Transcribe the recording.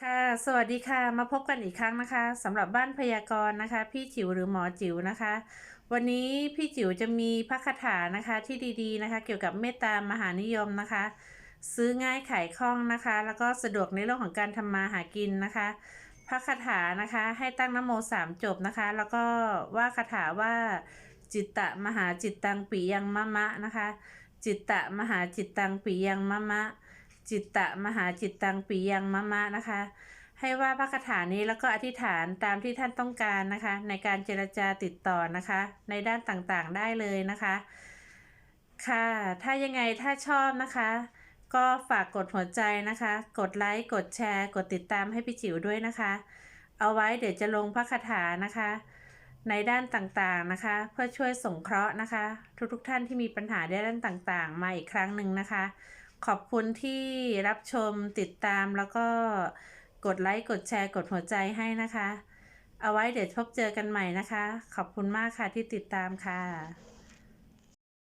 ค่ะ สวัสดีค่ะ มาพบกันอีกครั้งนะคะสำหรับบ้านพยากรณ์นะคะ พี่จิ๋วหรือหมอจิ๋วนะคะ วันนี้พี่จิ๋วจะมีพระคาถานะคะที่ดีๆนะคะ เกี่ยวกับเมตตามหานิยมนะคะ ซื้อง่ายขายคล่องนะคะ แล้วก็สะดวกในเรื่องของการทำมาหากินนะคะ พระคาถานะคะให้ตั้งนโมสามจบนะคะ แล้วก็ว่าคาถาว่าจิตตะมหาจิตตังปิยังมะมะนะคะ จิตตะมหาจิตตังปิยังมะมะ จิตตะมหาจิตตังปิยังมะมะนะคะ ให้ว่าพระคาถานี้แล้วก็อธิษฐานตามที่ท่านต้องการนะคะ ในการเจรจาติดต่อนะคะ ในด้านต่างๆได้เลยนะคะ ค่ะ ถ้ายังไงถ้าชอบนะคะ ก็ฝากกดหัวใจนะคะ กดไลค์กดแชร์ กดติดตามให้พี่จิ๋วด้วยนะคะ เอาไว้เดี๋ยวจะลงพระคาถานะคะในด้านต่างๆนะคะ เพื่อช่วยสงเคราะห์นะคะ ทุกๆท่านที่มีปัญหาในด้านต่างๆ มาอีกครั้งหนึ่งนะคะ ขอบคุณที่รับชมติดตามแล้วก็กดไลค์ กดแชร์ กดหัวใจให้นะคะ เอาไว้เดี๋ยวพบเจอกันใหม่นะคะ ขอบคุณมากค่ะที่ติดตามค่ะ